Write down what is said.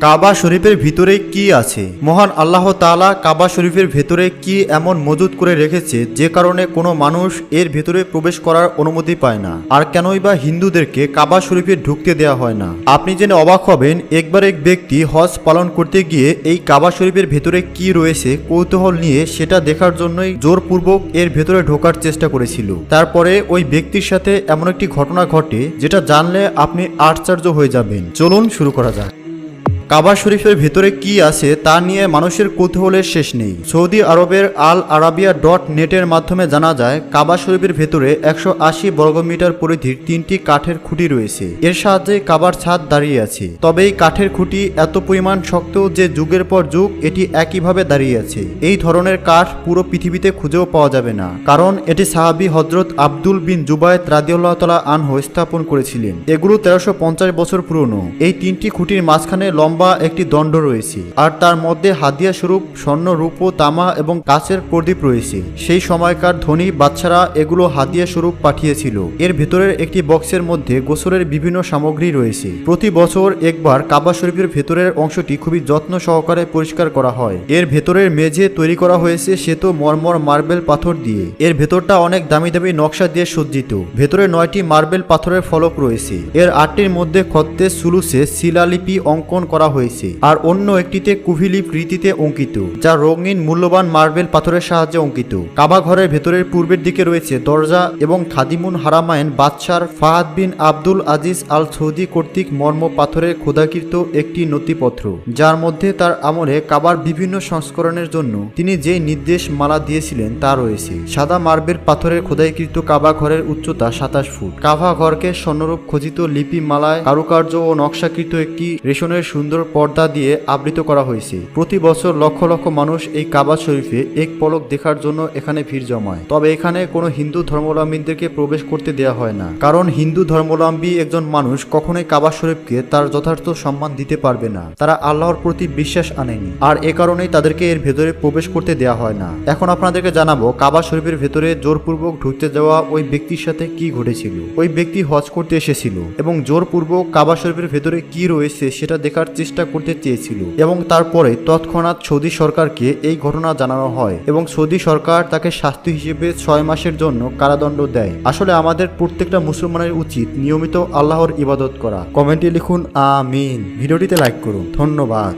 কাবা শরীফের ভিতরে কি আছে? মহান আল্লাহ তাআলা কাবা শরীফের ভেতরে কি এমন মজুদ করে রেখেছে যে কারণে কোনো মানুষ এর ভেতরে প্রবেশ করার অনুমতি পায় না? আর কেনই বা হিন্দুদেরকে কাবা শরীফে ঢুকতে দেওয়া হয় না? আপনি জেনে অবাক হবেন, একবার এক ব্যক্তি হজ পালন করতে গিয়ে এই কাবা শরীফের ভেতরে কি রয়েছে, কৌতূহল নিয়ে সেটা দেখার জন্যই জোরপূর্বক এর ভেতরে ঢোকার চেষ্টা করেছিল। তারপরে ওই ব্যক্তির সাথে এমন একটি ঘটনা ঘটে, যেটা জানলে আপনি আশ্চর্য হয়ে যাবেন। চলুন শুরু করা যাক। কাবা শরীফের ভেতরে কি আছে তা নিয়ে মানুষের কৌতূহলের শেষ নেই। সৌদি আরবের আল আরাবিয়া ডট নেটের মাধ্যমে জানা যায়, কাবা শরীফের ভেতরে একশো আশি বর্গমিটার পরিধির তিনটি কাঠের খুঁটি রয়েছে। এর সাহায্যে কাবার ছাদ দাঁড়িয়ে আছে। তবে এই কাঠের খুঁটি এত পরিমাণ শক্ত যে যুগের পর যুগ এটি একইভাবে দাঁড়িয়ে আছে। এই ধরনের কাঠ পুরো পৃথিবীতে খুঁজেও পাওয়া যাবে না। কারণ এটি সাহাবি হজরত আব্দুল বিন জুবায়ত রাদিউল্লাহ তালা আনহু স্থাপন করেছিলেন। এগুলো তেরোশো বছর পুরনো। এই তিনটি খুঁটির মাঝখানে লম্বা একটি দণ্ড রয়েছে, আর তার মধ্যে হাদিয়া স্বরূপ, স্বর্ণ রূপ, তামা এবং কাচের প্রদীপ রয়েছে। সেই সময়কার ধনী বাচ্চারা এগুলো হাদিয়া স্বরূপ পাঠিয়েছিল। এর ভেতরের একটি বক্সের মধ্যে গোসলের বিভিন্ন সামগ্রী রয়েছে। প্রতি বছর একবার কাবা শরীফের ভেতরের অংশটি খুবই যত্ন সহকারে পরিষ্কার করা হয়। এর ভেতরের মেঝে তৈরি করা হয়েছে শ্বেত মর্মর মার্বেল পাথর দিয়ে। এর ভেতরটা অনেক দামি দামি নকশা দিয়ে সজ্জিত। ভেতরে নয়টি মার্বেল পাথরের ফলক রয়েছে। এর আটটির মধ্যে খত্তে সুলুসে শিলালিপি অঙ্কন করা হয়েছে। আর অন্য একটিতে কুভিলিপ রীতিতে অঙ্কিত, যা রঙিন মূল্যবান মার্বেল পাথরের সাহায্যে অঙ্কিত। কাবা ঘরের ভেতরের পূর্বের দিকে রয়েছে দরজা এবং খাদিমুন হারামায়ন বাদশার Fahad bin Abdul Aziz Al Saudi কর্তৃক মর্ম পাথরের খোদাকৃত একটি নথিপত্র, যার মধ্যে তার আমলে কাবার বিভিন্ন সংস্করণের জন্য তিনি যে নির্দেশ মালা দিয়েছিলেন তা রয়েছে। সাদা মার্বেল পাথরের খোদাইকৃত কাবা ঘরের উচ্চতা সাতাশ ফুট। কাভা ঘরকে স্বর্ণরূপ খচিত লিপি মালায় কারুকার্য ও নকশাকৃত একটি রেশনের সুন্দর পর্দা দিয়ে আবৃত করা হয়েছে। প্রতি বছর লক্ষ লক্ষ মানুষ এই কাবা শরীফে এক পলক দেখার জন্য এখানে ভিড় জমায়। তবে এখানে কোনো হিন্দু ধর্মাবলম্বীদেরকে প্রবেশ করতে দেওয়া হয় না। কারণ হিন্দু ধর্মাবলম্বী একজন মানুষ কখনোই কাবা শরীফকে তার যথার্থ সম্মান দিতে পারবে না। তারা আল্লাহর প্রতি বিশ্বাস আনেনি। আর এ কারণেই তাদেরকে এর ভেতরে প্রবেশ করতে দেওয়া হয় না। এখন আপনাদেরকে জানাব, কাবা শরীফের ভেতরে জোরপূর্বক ঢুকতে যাওয়া ওই ব্যক্তির সাথে কি ঘটেছিল। ওই ব্যক্তি হজ করতে এসেছিল এবং জোরপূর্বক কাবা শরীফের ভেতরে কি রয়েছে সেটা দেখার চেষ্টা করতে চেয়েছিল এবং তারপরে তৎক্ষণাৎ সৌদি সরকারকে এই ঘটনা জানানো হয় এবং সৌদি সরকার তাকে শাস্তি হিসেবে ছয় মাসের জন্য কারাদণ্ড দেয়। আসলে আমাদের প্রত্যেকটা মুসলমানের উচিত নিয়মিত আল্লাহর ইবাদত করা। কমেন্টে লিখুন, আমিন। ভিডিওটিতে লাইক করুন। ধন্যবাদ।